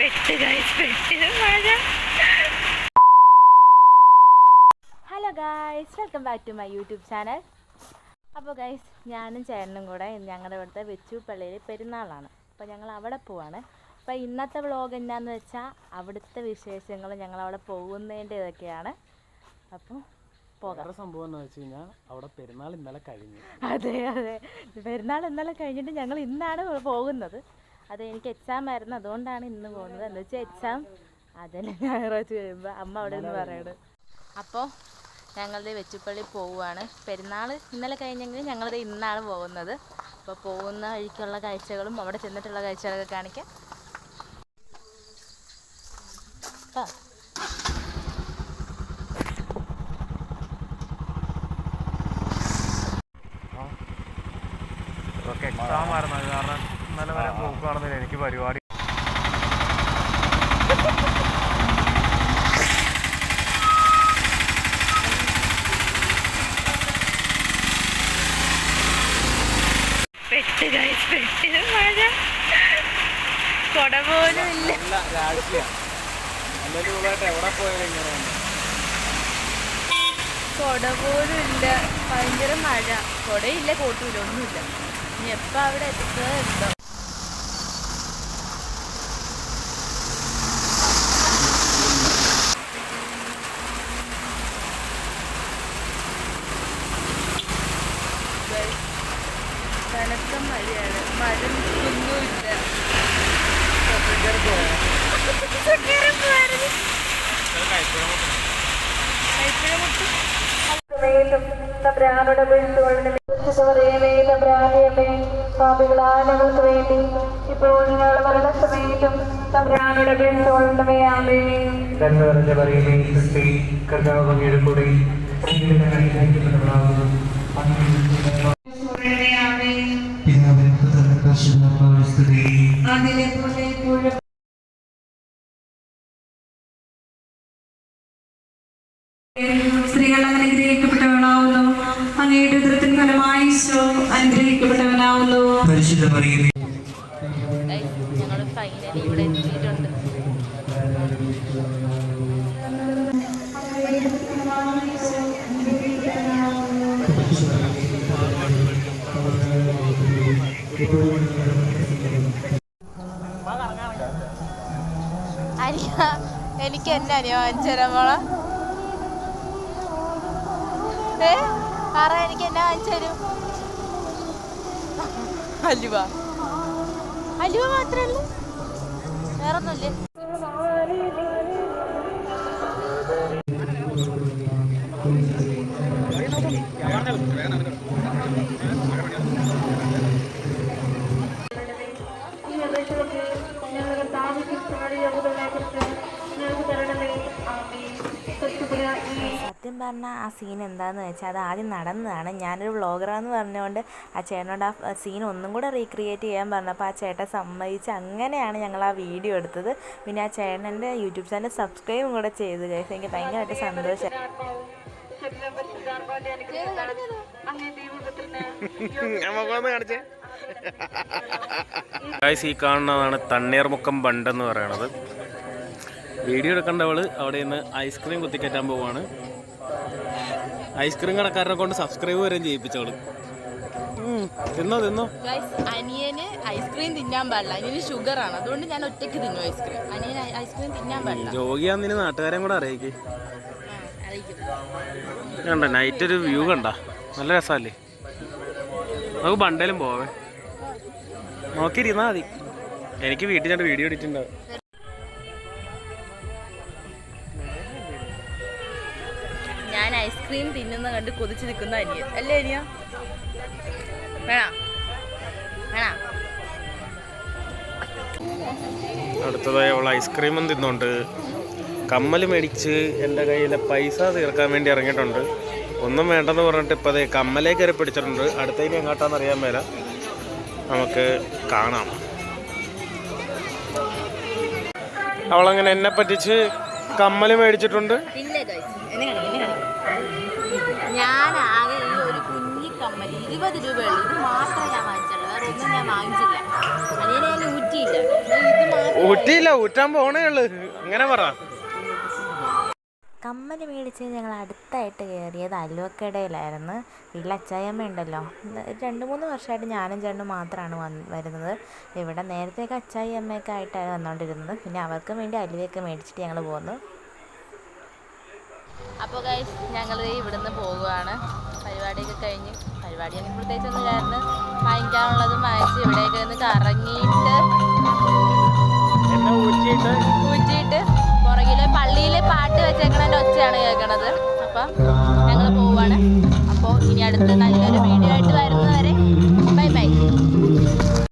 പെട്ട് ഗൈസ് പെട്ട് മഴ. Hello guys welcome back to my YouTube channel അപ്പോൾ ഗൈസ് ഞാനും ചേട്ടനും കൂടെ ഞങ്ങളുടെ ഇവിടുത്തെ വെച്ചു പള്ളിയിൽ പെരുന്നാളാണ്. അപ്പോൾ ഞങ്ങൾ അവിടെ പോവാണ്. അപ്പോൾ ഇന്നത്തെ വ്ളോഗ് എന്നാന്ന് വെച്ചാൽ അവിടുത്തെ വിശേഷങ്ങൾ ഞങ്ങൾ അവിടെ പോകുന്നതിന്റെ ഇതൊക്കെയാണ് അപ്പോൾ പോകാറ് വേറെ സംഭവം എന്ന് വെച്ച് കഴിഞ്ഞാൽ അവിടെ പെരുന്നാൾ ഇന്നലെ കഴിഞ്ഞു. അതെ അതെ. പെരുന്നാൾ ഇന്നലെ കഴിഞ്ഞിട്ട് ഞങ്ങൾ ഇന്നാണ് പോകുന്നത്. അത് എനിക്ക് എക്സാം ആയിരുന്നു. അതുകൊണ്ടാണ് ഇന്ന് പോകുന്നത്. എന്ന് വെച്ചാൽ എക്സാം അതന്നെ ഞായറാഴ്ച കഴിയുമ്പോൾ അമ്മ അവിടെ നിന്ന് പറയണത് അപ്പോൾ ഞങ്ങളുടെ വെച്ചുപ്പള്ളി പോവുകയാണ് പെരുന്നാൾ ഇന്നലെ കഴിഞ്ഞെങ്കിൽ ഞങ്ങളത് ഇന്നാണ് പോകുന്നത്. അപ്പോൾ പോകുന്ന വഴിക്കുള്ള കാഴ്ചകളും അവിടെ ചെന്നിട്ടുള്ള കാഴ്ചകളൊക്കെ കാണിക്കാം. ഓക്കെ എക്സാം ആയിരുന്നു അത് കാരണം ഇന്നലെ വരെ പോക്കുകയാണെന്നില്ല എനിക്ക് പരിപാടി കൊട പോലും ഇല്ല. കൊട പോലും ഇല്ല. ഭയങ്കര മഴ. കൊടയില്ല കോട്ടുമില്ല ഒന്നുമില്ല. ഇനി എപ്പ അവിടെ എത്തുക എന്തോ. കനത്ത മഴയാണ്. മഴ നിൽക്കുന്നുമില്ല ഞങ്ങൾക്ക് വേണ്ടി ഇപ്പോൾ ഞങ്ങളുടെ സമയത്തും തമ്പ്രാനുടെ വീഴ്ചകളുടെ ആമേ കർത്താവ് അങ്ങയുടെ കൂടെ സ്ത്രീകൾ അനുഗ്രഹിക്കപ്പെട്ടവനാവുന്നു. അങ്ങയുടെ ഉദരത്തിൻ ഫലമായി ഈശോ അനുഗ്രഹിക്കപ്പെട്ടവനാവുന്നു. പരിശുദ്ധ മറിയമേ ഞങ്ങൾ ഫൈനലി ഇവിടെ എത്തിയിട്ടുണ്ട് അനിയ എനിക്ക് എന്നെ ഏ പറ എനിക്ക് എന്നാ തരും? അലുവ. അലുവ മാത്രമല്ല വേറൊന്നുമില്ലേ? പറഞ്ഞാൽ ആ സീൻ എന്താണെന്ന് വെച്ചാൽ അത് ആദ്യം നടന്നതാണ്. ഞാനൊരു വ്ളോഗറാന്ന് പറഞ്ഞുകൊണ്ട് ആ ചേട്ടനോട് ആ സീൻ ഒന്നും കൂടെ റീക്രിയേറ്റ് ചെയ്യാൻ പറഞ്ഞപ്പോൾ ആ ചേട്ടൻ സമ്മതിച്ച് അങ്ങനെയാണ് ഞങ്ങൾ ആ വീഡിയോ എടുത്തത്. പിന്നെ ആ ചേട്ടന്റെ യൂട്യൂബ് ചാനൽ സബ്സ്ക്രൈബും കൂടെ ചെയ്തു കഴിച്ച് എനിക്ക് ഭയങ്കരമായിട്ട് സന്തോഷം. ഈ കാണുന്നതാണ് തണ്ണീർമുക്കം ബണ്ടെന്ന് പറയണത്. വീഡിയോ എടുക്കേണ്ടവൾ അവിടെ നിന്ന് ഐസ്ക്രീം കുത്തിക്കറ്റാൻ പോവാണ്. ഐസ്ക്രീം കടക്കാരനെ കൊണ്ട് സബ്സ്ക്രൈബ് വരെയും ചെയ്യിപ്പിച്ചോളൂ തിന്നോ തിന്നോ? അനിയന് ഐസ്ക്രീം തിന്നാൻ പാടില്ല. അനിയന് ഷുഗർ ആണ്. അതുകൊണ്ട് ഞാൻ ഒറ്റയ്ക്ക് തിന്നു ഐസ്ക്രീം. അനിയൻ ഐസ്ക്രീം തിന്നാൻ പാടില്ല. രോഗിയാന്നിന് നാട്ടുകാരെയും കൂടെ അറിയിക്കേ. കണ്ട നൈറ്റ് ഒരു വ്യൂ കണ്ട. നല്ല രസമല്ലേ? നമുക്ക് ബണ്ടേലും പോവേ. നോക്കിയിരുന്നാ മതി. എനിക്ക് വീട്ടിൽ ഞാൻ വീഡിയോ എടുത്തിട്ടുണ്ടാവും ഐസ്ക്രീം തിന്നുന്ന കണ്ട് കൊതിച്ച് നിൽക്കുന്ന അനിയൻ. അല്ലേ അനിയ? അടുത്തതായി അവൾ ഐസ്ക്രീമും തിന്നുണ്ട്. കമ്മൽ മേടിച്ച് എന്റെ കയ്യിലെ പൈസ തീർക്കാൻ വേണ്ടി ഇറങ്ങിയിട്ടുണ്ട്. ഒന്നും വേണ്ടെന്ന് പറഞ്ഞിട്ട് ഇപ്പോൾ അതേ കമ്മലേ കയറി പിടിച്ചിട്ടുണ്ട്. അടുത്തേക്ക് എങ്ങോട്ടാന്ന് അറിയാൻ മേല. നമുക്ക് കാണാം. അവളങ്ങനെ എന്നെ പറ്റിച്ച് കമ്മൽ മേടിച്ചിട്ടുണ്ട്. ഞാൻ ആകെ ഈ ഒരു കുഞ്ഞി കമ്മൽ ഇരുപത് രൂപയുള്ളൂ. ഇത് മാത്രമേ ഞാൻ വാങ്ങിച്ചുള്ളൂ. വേറെ ഒന്നും ഞാൻ വാങ്ങിച്ചില്ല. ഞാൻ ഊറ്റിയില്ല. ഊറ്റാൻ പോണേ ഉള്ളു. അങ്ങനെ പറ. കമ്മൽ മേടിച്ച് ഞങ്ങൾ അടുത്തായിട്ട് കയറിയത് അലുവക്കടയിലായിരുന്നു. വീട്ടിൽ അച്ചായമ്മ ഉണ്ടല്ലോ. രണ്ട് മൂന്ന് വർഷമായിട്ട് ഞാനും ചേട്ടനും മാത്രമാണ് വന്ന് വരുന്നത്. ഇവിടെ നേരത്തെയൊക്കെ അച്ചായി അമ്മയൊക്കെ ആയിട്ടാണ് വന്നുകൊണ്ടിരുന്നത് പിന്നെ അവർക്ക് വേണ്ടി അലുവയൊക്കെ മേടിച്ചിട്ട് ഞങ്ങൾ പോന്നു. അപ്പോൾ ഗൈസ് ഞങ്ങൾ ഇവിടുന്ന് പോവുകയാണ്. പരിപാടിയൊക്കെ കഴിഞ്ഞ്. പരിപാടി അങ്ങനെ പ്രത്യേകിച്ചൊന്നും ഇല്ലായിരുന്നു. വാങ്ങിക്കാനുള്ളതും വാങ്ങിച്ച് ഇവിടെയൊക്കെ ഒന്ന് കറങ്ങിയിട്ട് ഊറ്റിയിട്ട് ഞങ്ങൾ പോവാണ്. അപ്പോൾ ഇനി അടുത്ത നല്ലൊരു വീഡിയോ ആയിട്ട്